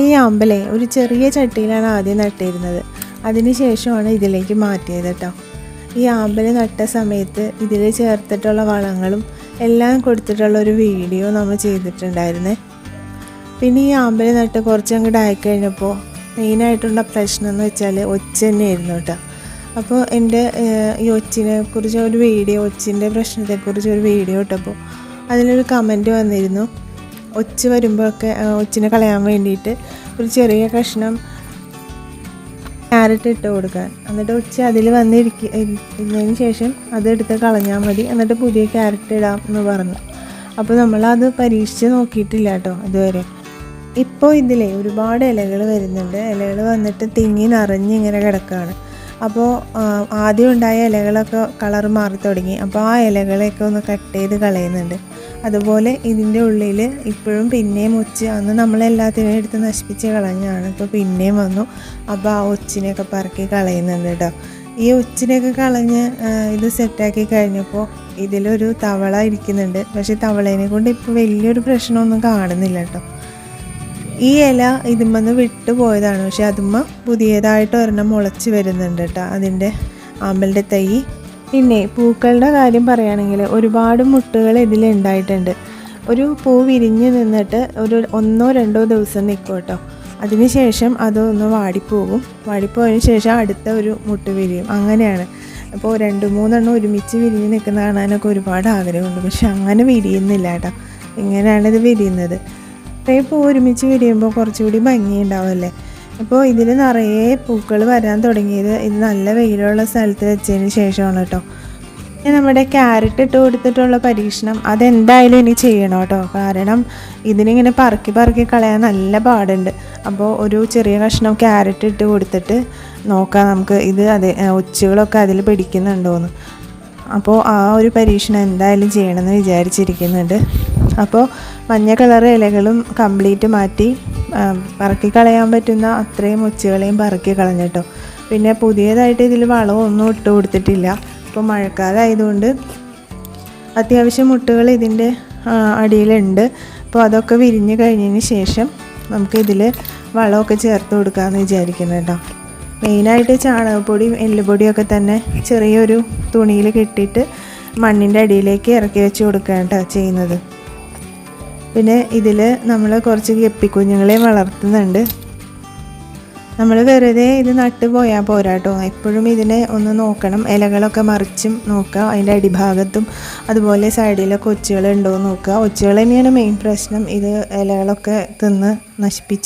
ഈ അമ്പലേ ഒരു ചെറിയ ചട്ടിയിലാണ് ആദ്യം നട്ടിരുന്നത്. അതിന് ശേഷമാണ് ഇതിലേക്ക് മാറ്റിയത് കേട്ടോ ഈ ആമ്പൽ നട്ട സമയത്ത് ഇതിൽ ചേർത്തിട്ടുള്ള വളങ്ങളും എല്ലാം കൊടുത്തിട്ടുള്ള ഒരു വീഡിയോ നമ്മൾ ചെയ്തിട്ടുണ്ടായിരുന്നേ. പിന്നെ ഈ ആമ്പൽ നട്ട് കുറച്ച് അങ്ങോട്ട് ആയിക്കഴിഞ്ഞപ്പോൾ മെയിനായിട്ടുള്ള പ്രശ്നം എന്ന് വെച്ചാൽ ഒച്ച തന്നെയായിരുന്നു കേട്ടോ അപ്പോൾ എന്റെ ഈ ഒച്ചിനെ കുറിച്ച് ഒരു വീഡിയോ ഒച്ചിന്റെ പ്രശ്നത്തെക്കുറിച്ച് ഒരു വീഡിയോ ഇട്ടപ്പോൾ അതിലൊരു കമന്റ് വന്നിരുന്നു. ഒച്ച വരുമ്പോഴൊക്കെ ഒച്ചിനെ കളയാൻ വേണ്ടിയിട്ട് ഒരു ചെറിയ കഷ്ണം ക്യാരറ്റ് ഇട്ട് കൊടുക്കാൻ. എന്നിട്ട് ഉച്ച അതിൽ വന്നിരിക്ക ശേഷം അതെടുത്ത് കളഞ്ഞാൽ മതി. എന്നിട്ട് പുതിയ ക്യാരറ്റ് ഇടാം എന്ന് പറഞ്ഞു. അപ്പോൾ നമ്മളത് പരീക്ഷിച്ച് നോക്കിയിട്ടില്ല കേട്ടോ ഇതുവരെ. ഇപ്പോൾ ഇതിലെ ഒരുപാട് ഇലകൾ വരുന്നുണ്ട്. ഇലകൾ വന്നിട്ട് തിങ്ങി നിറഞ്ഞ് ഇങ്ങനെ കിടക്കുകയാണ്. അപ്പോൾ ആദ്യം ഉണ്ടായ ഇലകളൊക്കെ കളർ മാറി തുടങ്ങി. അപ്പോൾ ആ ഇലകളെയൊക്കെ ഒന്ന് കട്ട് ചെയ്ത് കളയുന്നുണ്ട്. അതുപോലെ ഇതിന്റെ ഉള്ളിൽ ഇപ്പോഴും പിന്നെയും ഒച്ച് അന്ന് നമ്മളെല്ലാത്തിനും എടുത്ത് നശിപ്പിച്ച് കളഞ്ഞാണ് ഇപ്പോൾ പിന്നെയും വന്നു. അപ്പോൾ ആ ഒച്ചിനെയൊക്കെ പറക്കി കളയുന്നുണ്ട് കേട്ടോ. ഈ ഒച്ചിനെയൊക്കെ കളഞ്ഞ് ഇത് സെറ്റാക്കി കഴിഞ്ഞപ്പോൾ ഇതിലൊരു തവള ഇരിക്കുന്നുണ്ട്. പക്ഷേ തവളേനെ കൊണ്ട് ഇപ്പോൾ വലിയൊരു പ്രശ്നമൊന്നും കാണുന്നില്ല കേട്ടോ. ഈ ഇല ഇതിമ്മന്ന് വിട്ടു പോയതാണ്. പക്ഷെ അതുമ്മ പുതിയതായിട്ട് ഒരെണ്ണം മുളച്ച് വരുന്നുണ്ട് കേട്ടോ. അതിന്റെ ആമ്പലിന്റെ തൈ പിന്നെ പൂക്കളുടെ കാര്യം പറയുകയാണെങ്കിൽ ഒരുപാട് മുട്ടുകൾ ഇതിൽ ഉണ്ടായിട്ടുണ്ട്. ഒരു പൂ വിരിഞ്ഞ് നിന്നിട്ട് ഒരു ഒന്നോ രണ്ടോ ദിവസം നിൽക്കും കേട്ടോ. അതിനുശേഷം അതൊന്ന് വാടിപ്പോകും. വാടിപ്പോയതിന് ശേഷം അടുത്ത ഒരു മുട്ട് വിരിയും. അങ്ങനെയാണ്. അപ്പോൾ രണ്ട് മൂന്നെണ്ണം ഒരുമിച്ച് വിരിഞ്ഞ് നിൽക്കുന്ന കാണാനൊക്കെ ഒരുപാട് ആഗ്രഹമുണ്ട്. പക്ഷെ അങ്ങനെ വിരിയുന്നില്ല കേട്ടോ. ഇങ്ങനെയാണ് ഇത് വിരിയുന്നത്. കുറേ പൂ ഒരുമിച്ച് വിരിയുമ്പോൾ കുറച്ചുകൂടി ഭംഗിയുണ്ടാവുമല്ലേ അപ്പോൾ ഇതിൽ നിറയെ പൂക്കൾ വരാൻ തുടങ്ങിയത് ഇത് നല്ല വെയിലുള്ള സ്ഥലത്ത് വെച്ചതിന് ശേഷമാണ് കേട്ടോ. നമ്മുടെ ക്യാരറ്റ് ഇട്ട് കൊടുത്തിട്ടുള്ള പരീക്ഷണം അതെന്തായാലും ഇനി ചെയ്യണം കേട്ടോ. കാരണം ഇതിനിങ്ങനെ പറക്കി പറക്കി കളയാൻ നല്ല പാടുണ്ട്. അപ്പോൾ ഒരു ചെറിയ കഷ്ണം ക്യാരറ്റ് ഇട്ട് കൊടുത്തിട്ട് നോക്കാം നമുക്ക് ഇത് അതെ ഒച്ചുകളൊക്കെ അതിൽ പിടിക്കുന്നുണ്ടോയെന്ന് അപ്പോൾ ആ ഒരു പരീക്ഷണം എന്തായാലും ചെയ്യണമെന്ന് വിചാരിച്ചിരിക്കുന്നുണ്ട്. അപ്പോൾ മഞ്ഞ കളർ ഇലകളും കംപ്ലീറ്റ് മാറ്റി പറക്കി കളയാൻ പറ്റുന്ന അത്രയും ഒച്ചുകളെയും പറക്കി കളഞ്ഞിട്ടോ. പിന്നെ പുതിയതായിട്ട് ഇതിൽ വളമൊന്നും ഇട്ട് കൊടുത്തിട്ടില്ല. ഇപ്പോൾ മഴക്കാലമായതുകൊണ്ട് അത്യാവശ്യം മുട്ടുകൾ ഇതിന്റെ അടിയിലുണ്ട്. അപ്പോൾ അതൊക്കെ വിരിഞ്ഞ് കഴിഞ്ഞതിന് ശേഷം നമുക്കിതിൽ വളമൊക്കെ ചേർത്ത് കൊടുക്കാമെന്ന് വിചാരിക്കുന്നു കേട്ടോ. മെയിനായിട്ട് ചാണകപ്പൊടിയും എല്ലുപൊടിയൊക്കെ തന്നെ ചെറിയൊരു തുണിയിൽ കെട്ടിയിട്ട് മണ്ണിന്റെ അടിയിലേക്ക് ഇറക്കി വെച്ച് കൊടുക്കുകയാണ് കേട്ടോ ചെയ്യുന്നത്. പിന്നെ ഇതിൽ നമ്മൾ കുറച്ച് കെപ്പിക്കുഞ്ഞുങ്ങളെ വളർത്തുന്നുണ്ട്. നമ്മൾ വെറുതെ ഇത് നട്ട് പോയാൽ പോരാട്ടോ എപ്പോഴും ഇതിനെ ഒന്ന് നോക്കണം. ഇലകളൊക്കെ മറിച്ചും നോക്കുക. അതിന്റെ അടിഭാഗത്തും അതുപോലെ സൈഡിലൊക്കെ ഒച്ചുകൾ ഉണ്ടോ എന്ന് നോക്കുക. ഒച്ചുകൾ തന്നെയാണ് മെയിൻ പ്രശ്നം. ഇത് ഇലകളൊക്കെ തിന്ന് നശിപ്പിച്ച്